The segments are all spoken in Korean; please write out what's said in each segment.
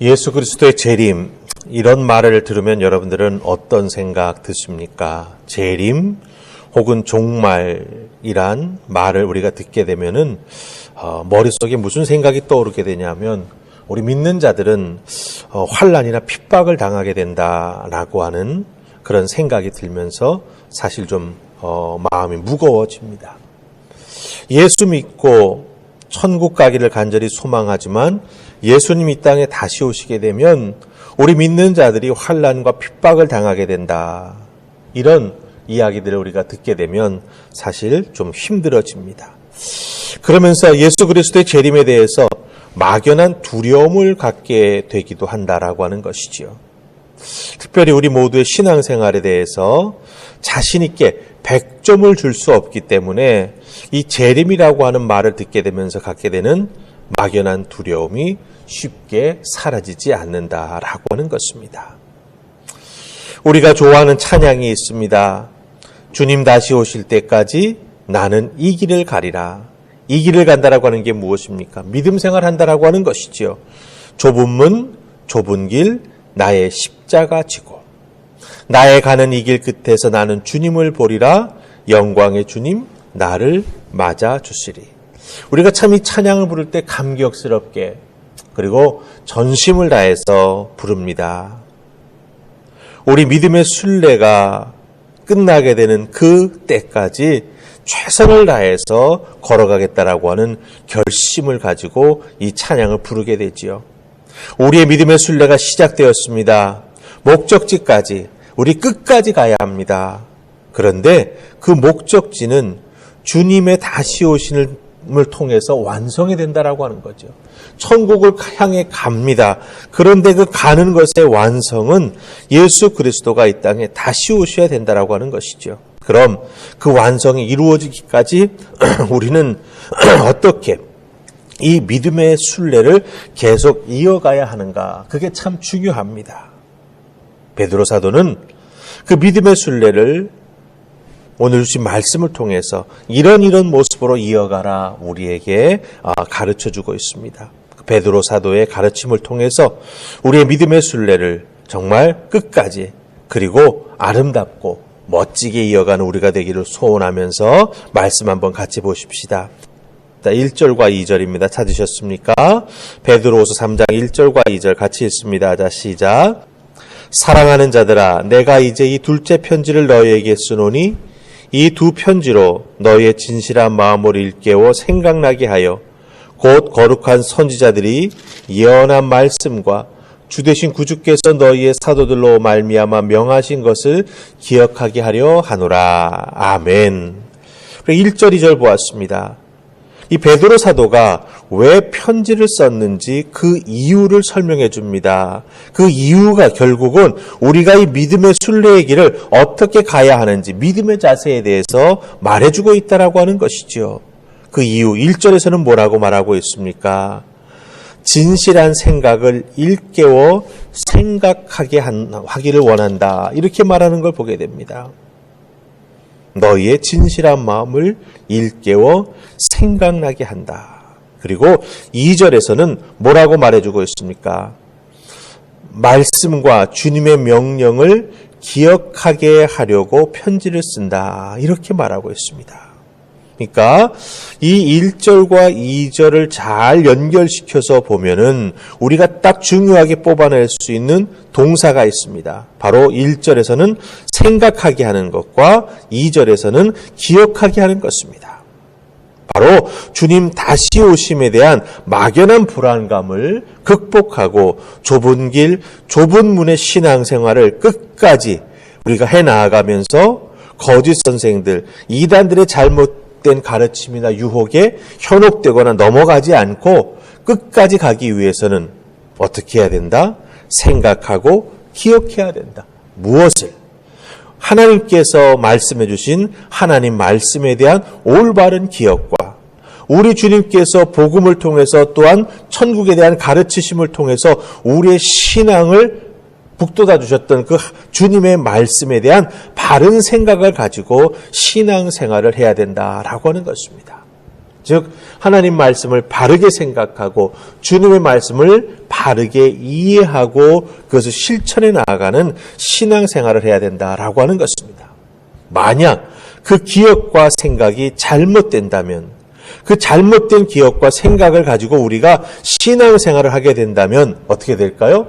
예수 그리스도의 재림 이런 말을 들으면 여러분들은 어떤 생각 드십니까? 재림 혹은 종말이란 말을 우리가 듣게 되면은 어, 머릿속에 무슨 생각이 떠오르게 되냐면 우리 믿는 자들은 어, 환란이나 핍박을 당하게 된다라고 하는 그런 생각이 들면서 사실 좀 어, 마음이 무거워집니다. 예수 믿고 천국 가기를 간절히 소망하지만 예수님 이 땅에 다시 오시게 되면 우리 믿는 자들이 환란과 핍박을 당하게 된다. 이런 이야기들을 우리가 듣게 되면 사실 좀 힘들어집니다. 그러면서 예수 그리스도의 재림에 대해서 막연한 두려움을 갖게 되기도 한다라고 하는 것이지요. 특별히 우리 모두의 신앙생활에 대해서 자신 있게 100점을 줄 수 없기 때문에 이 재림이라고 하는 말을 듣게 되면서 갖게 되는 막연한 두려움이 쉽게 사라지지 않는다라고 하는 것입니다. 우리가 좋아하는 찬양이 있습니다. 주님 다시 오실 때까지 나는 이 길을 가리라. 이 길을 간다라고 하는 게 무엇입니까? 믿음 생활 한다라고 하는 것이지요. 좁은 문, 좁은 길, 나의 십자가 지고 나의 가는 이 길 끝에서 나는 주님을 보리라 영광의 주님 나를 맞아 주시리. 우리가 참 이 찬양을 부를 때 감격스럽게 그리고 전심을 다해서 부릅니다. 우리 믿음의 순례가 끝나게 되는 그 때까지 최선을 다해서 걸어가겠다라고 하는 결심을 가지고 이 찬양을 부르게 되지요. 우리의 믿음의 순례가 시작되었습니다. 목적지까지 우리 끝까지 가야 합니다. 그런데 그 목적지는 주님의 다시 오심을 통해서 완성이 된다라고 하는 거죠. 천국을 향해 갑니다. 그런데 그 가는 것의 완성은 예수 그리스도가 이 땅에 다시 오셔야 된다라고 하는 것이죠. 그럼 그 완성이 이루어지기까지 우리는 어떻게 이 믿음의 순례를 계속 이어가야 하는가? 그게 참 중요합니다. 베드로 사도는 그 믿음의 순례를 오늘 주신 말씀을 통해서 이런 이런 모습으로 이어가라 우리에게 아, 가르쳐 주고 있습니다. 그 베드로 사도의 가르침을 통해서 우리의 믿음의 순례를 정말 끝까지 그리고 아름답고 멋지게 이어가는 우리가 되기를 소원하면서 말씀 한번 같이 보십시다. 1절과 2절입니다. 찾으셨습니까? 베드로후서 3장 1절과 2절 같이 읽습니다. 자, 시작. 사랑하는 자들아, 내가 이제 이 둘째 편지를 너희에게 쓰노니 이 두 편지로 너희의 진실한 마음을 일깨워 생각나게 하여 곧 거룩한 선지자들이 예언한 말씀과 주 대신 구주께서 너희의 사도들로 말미암아 명하신 것을 기억하게 하려 하노라. 아멘. 1절, 2절 보았습니다. 이 베드로 사도가 왜 편지를 썼는지 그 이유를 설명해 줍니다. 그 이유가 결국은 우리가 이 믿음의 순례의 길을 어떻게 가야 하는지 믿음의 자세에 대해서 말해주고 있다라고 하는 것이죠. 그 이유 1절에서는 뭐라고 말하고 있습니까? 진실한 생각을 일깨워 생각하게 하기를 원한다. 이렇게 말하는 걸 보게 됩니다. 너희의 진실한 마음을 일깨워 생각나게 한다. 그리고 2절에서는 뭐라고 말해주고 있습니까? 말씀과 주님의 명령을 기억하게 하려고 편지를 쓴다. 이렇게 말하고 있습니다. 그러니까 이 1절과 2절을 잘 연결시켜서 보면은 우리가 딱 중요하게 뽑아낼 수 있는 동사가 있습니다. 바로 1절에서는 생각하게 하는 것과 2절에서는 기억하게 하는 것입니다. 바로 주님 다시 오심에 대한 막연한 불안감을 극복하고 좁은 길, 좁은 문의 신앙생활을 끝까지 우리가 해 나아가면서 거짓 선생들, 이단들의 잘못 잘못된 가르침이나 유혹에 현혹되거나 넘어가지 않고 끝까지 가기 위해서는 어떻게 해야 된다? 생각하고 기억해야 된다. 무엇을? 하나님께서 말씀해 주신 하나님 말씀에 대한 올바른 기억과 우리 주님께서 복음을 통해서 또한 천국에 대한 가르치심을 통해서 우리의 신앙을 북돋아 주셨던 그 주님의 말씀에 대한 바른 생각을 가지고 신앙 생활을 해야 된다라고 하는 것입니다. 즉 하나님 말씀을 바르게 생각하고 주님의 말씀을 바르게 이해하고 그것을 실천해 나아가는 신앙 생활을 해야 된다라고 하는 것입니다. 만약 그 기억과 생각이 잘못된다면 그 잘못된 기억과 생각을 가지고 우리가 신앙 생활을 하게 된다면 어떻게 될까요?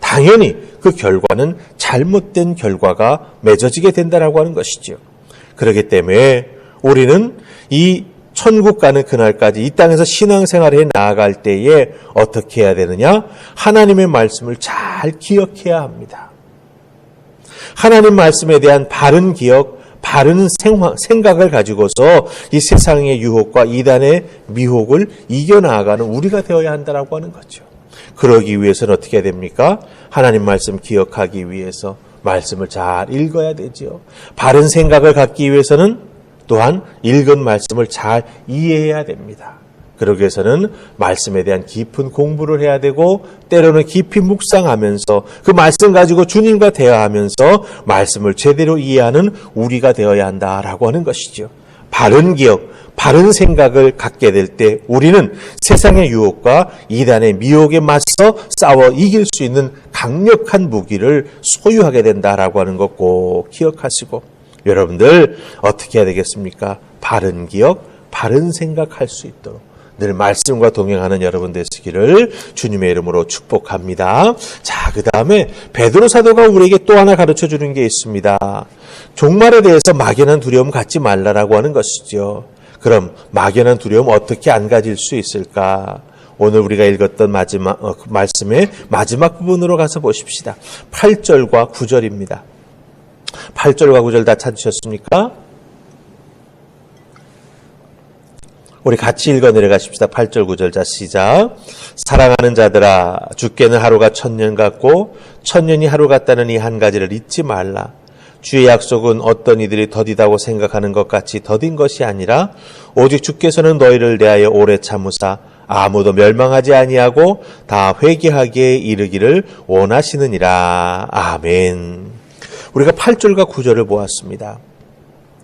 당연히 그 결과는 잘못된 결과가 맺어지게 된다라고 하는 것이죠. 그렇기 때문에 우리는 이 천국 가는 그날까지 이 땅에서 신앙생활을 해 나아갈 때에 어떻게 해야 되느냐? 하나님의 말씀을 잘 기억해야 합니다. 하나님 말씀에 대한 바른 기억, 바른 생각을 가지고서 이 세상의 유혹과 이단의 미혹을 이겨나가는 우리가 되어야 한다라고 하는 거죠. 그러기 위해서는 어떻게 해야 됩니까? 하나님 말씀 기억하기 위해서 말씀을 잘 읽어야 되지요. 바른 생각을 갖기 위해서는 또한 읽은 말씀을 잘 이해해야 됩니다. 그러기 위해서는 말씀에 대한 깊은 공부를 해야 되고 때로는 깊이 묵상하면서 그 말씀 가지고 주님과 대화하면서 말씀을 제대로 이해하는 우리가 되어야 한다라고 하는 것이죠. 바른 기억, 바른 생각을 갖게 될 때 우리는 세상의 유혹과 이단의 미혹에 맞서 싸워 이길 수 있는 강력한 무기를 소유하게 된다라고 하는 것 꼭 기억하시고 여러분들 어떻게 해야 되겠습니까? 바른 기억, 바른 생각할 수 있도록 늘 말씀과 동행하는 여러분 되시기를 주님의 이름으로 축복합니다. 자, 그 다음에 베드로 사도가 우리에게 또 하나 가르쳐 주는 게 있습니다. 종말에 대해서 막연한 두려움 갖지 말라라고 하는 것이죠. 그럼 막연한 두려움 어떻게 안 가질 수 있을까? 오늘 우리가 읽었던 마지막 어, 말씀의 마지막 부분으로 가서 보십시다. 8절과 9절입니다. 8절과 9절 다 찾으셨습니까? 우리 같이 읽어 내려가십시다. 8절 9절 자 시작. 사랑하는 자들아 주께는 하루가 천년 같고 천년이 하루 같다는 이 한 가지를 잊지 말라. 주의 약속은 어떤 이들이 더디다고 생각하는 것 같이 더딘 것이 아니라 오직 주께서는 너희를 대하여 오래 참으사 아무도 멸망하지 아니하고 다 회개하기에 이르기를 원하시느니라. 아멘. 우리가 8절과 9절을 보았습니다.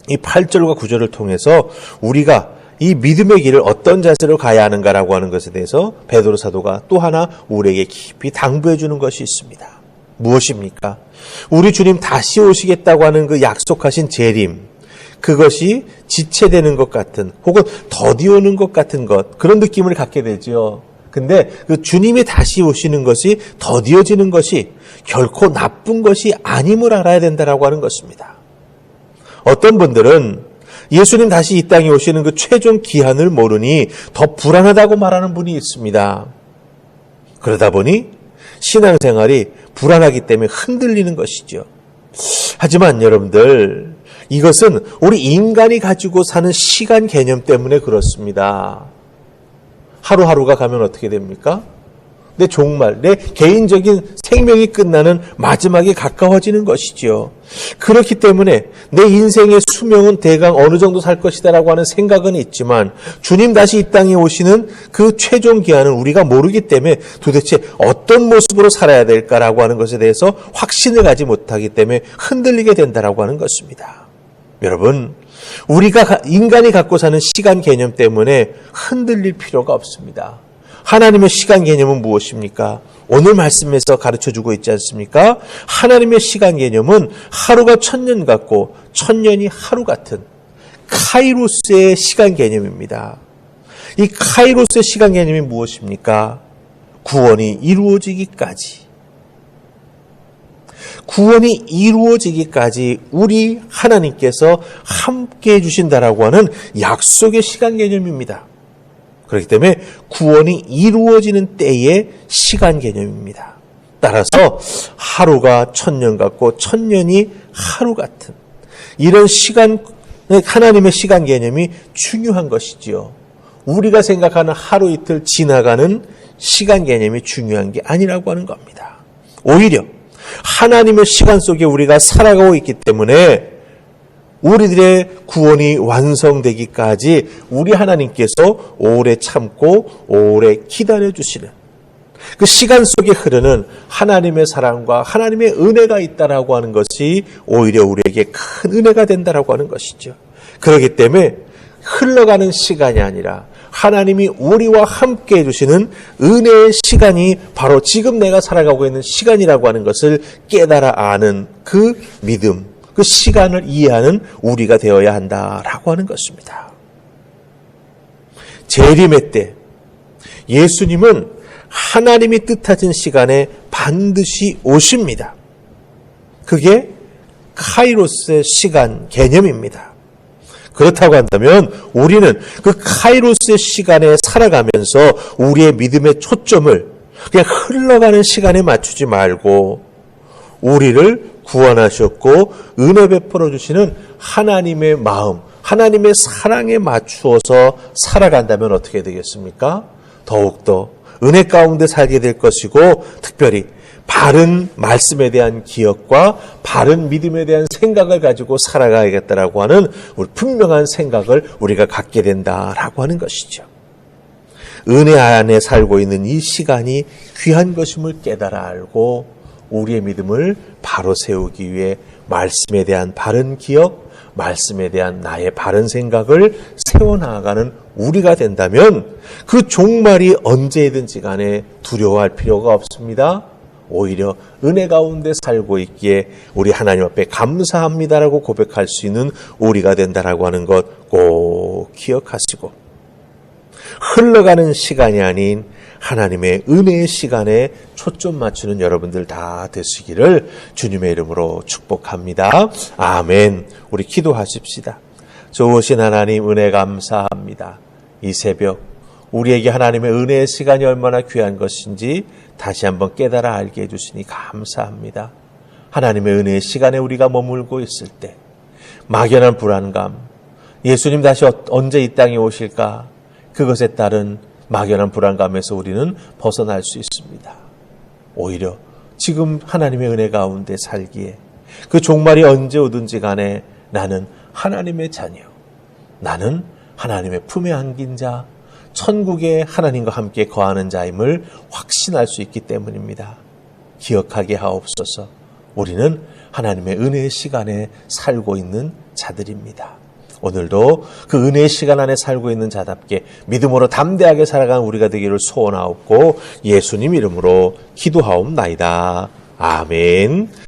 이 8절과 9절을 통해서 우리가 이 믿음의 길을 어떤 자세로 가야 하는가라고 하는 것에 대해서 베드로 사도가 또 하나 우리에게 깊이 당부해 주는 것이 있습니다. 무엇입니까? 우리 주님 다시 오시겠다고 하는 그 약속하신 재림, 그것이 지체되는 것 같은 혹은 더디 오는 것 같은 것 그런 느낌을 갖게 되죠. 근데 그 주님이 다시 오시는 것이 더디어지는 것이 결코 나쁜 것이 아님을 알아야 된다라고 하는 것입니다. 어떤 분들은 예수님 다시 이 땅에 오시는 그 최종 기한을 모르니 더 불안하다고 말하는 분이 있습니다. 그러다 보니 신앙생활이 불안하기 때문에 흔들리는 것이죠. 하지만 여러분들, 이것은 우리 인간이 가지고 사는 시간 개념 때문에 그렇습니다. 하루하루가 가면 어떻게 됩니까? 내 종말, 내 개인적인 생명이 끝나는 마지막에 가까워지는 것이지요. 그렇기 때문에 내 인생의 수명은 대강 어느 정도 살 것이다라고 하는 생각은 있지만 주님 다시 이 땅에 오시는 그 최종 기한은 우리가 모르기 때문에 도대체 어떤 모습으로 살아야 될까라고 하는 것에 대해서 확신을 가지 못하기 때문에 흔들리게 된다라고 하는 것입니다. 여러분, 우리가 인간이 갖고 사는 시간 개념 때문에 흔들릴 필요가 없습니다. 하나님의 시간 개념은 무엇입니까? 오늘 말씀에서 가르쳐 주고 있지 않습니까? 하나님의 시간 개념은 하루가 천년 같고 천년이 하루 같은 카이로스의 시간 개념입니다. 이 카이로스의 시간 개념이 무엇입니까? 구원이 이루어지기까지. 구원이 이루어지기까지 우리 하나님께서 함께 해주신다라고 하는 약속의 시간 개념입니다. 그렇기 때문에 구원이 이루어지는 때의 시간 개념입니다. 따라서 하루가 천년 같고 천년이 하루 같은 이런 시간 하나님의 시간 개념이 중요한 것이지요. 우리가 생각하는 하루 이틀 지나가는 시간 개념이 중요한 게 아니라고 하는 겁니다. 오히려 하나님의 시간 속에 우리가 살아가고 있기 때문에 우리들의 구원이 완성되기까지 우리 하나님께서 오래 참고 오래 기다려 주시는 그 시간 속에 흐르는 하나님의 사랑과 하나님의 은혜가 있다라고 하는 것이 오히려 우리에게 큰 은혜가 된다라고 하는 것이죠. 그렇기 때문에 흘러가는 시간이 아니라 하나님이 우리와 함께 해주시는 은혜의 시간이 바로 지금 내가 살아가고 있는 시간이라고 하는 것을 깨달아 아는 그 믿음, 그 시간을 이해하는 우리가 되어야 한다라고 하는 것입니다. 재림의 때 예수님은 하나님이 뜻하신 시간에 반드시 오십니다. 그게 카이로스의 시간 개념입니다. 그렇다고 한다면 우리는 그 카이로스의 시간에 살아가면서 우리의 믿음의 초점을 그냥 흘러가는 시간에 맞추지 말고 우리를 구원하셨고 은혜 베풀어 주시는 하나님의 마음, 하나님의 사랑에 맞추어서 살아간다면 어떻게 되겠습니까? 더욱더 은혜 가운데 살게 될 것이고 특별히 바른 말씀에 대한 기억과 바른 믿음에 대한 생각을 가지고 살아가야겠다라고 하는 우리 분명한 생각을 우리가 갖게 된다라고 하는 것이죠. 은혜 안에 살고 있는 이 시간이 귀한 것임을 깨달아 알고 우리의 믿음을 바로 세우기 위해 말씀에 대한 바른 기억, 말씀에 대한 나의 바른 생각을 세워나가는 우리가 된다면 그 종말이 언제든지 간에 두려워할 필요가 없습니다. 오히려 은혜 가운데 살고 있기에 우리 하나님 앞에 감사합니다라고 고백할 수 있는 우리가 된다라고 하는 것 꼭 기억하시고 흘러가는 시간이 아닌 하나님의 은혜의 시간에 초점 맞추는 여러분들 다 되시기를 주님의 이름으로 축복합니다. 아멘. 우리 기도하십시다. 좋으신 하나님 은혜 감사합니다. 이 새벽 우리에게 하나님의 은혜의 시간이 얼마나 귀한 것인지 다시 한번 깨달아 알게 해주시니 감사합니다. 하나님의 은혜의 시간에 우리가 머물고 있을 때 막연한 불안감, 예수님 다시 어- 언제 이 땅에 오실까? 그것에 따른 막연한 불안감에서 우리는 벗어날 수 있습니다. 오히려 지금 하나님의 은혜 가운데 살기에 그 종말이 언제 오든지 간에 나는 하나님의 자녀, 나는 하나님의 품에 안긴 자, 천국에 하나님과 함께 거하는 자임을 확신할 수 있기 때문입니다. 기억하게 하옵소서. 우리는 하나님의 은혜의 시간에 살고 있는 자들입니다. 오늘도 그 은혜의 시간 안에 살고 있는 자답게 믿음으로 담대하게 살아가는 우리가 되기를 소원하옵고 예수님 이름으로 기도하옵나이다. 아멘.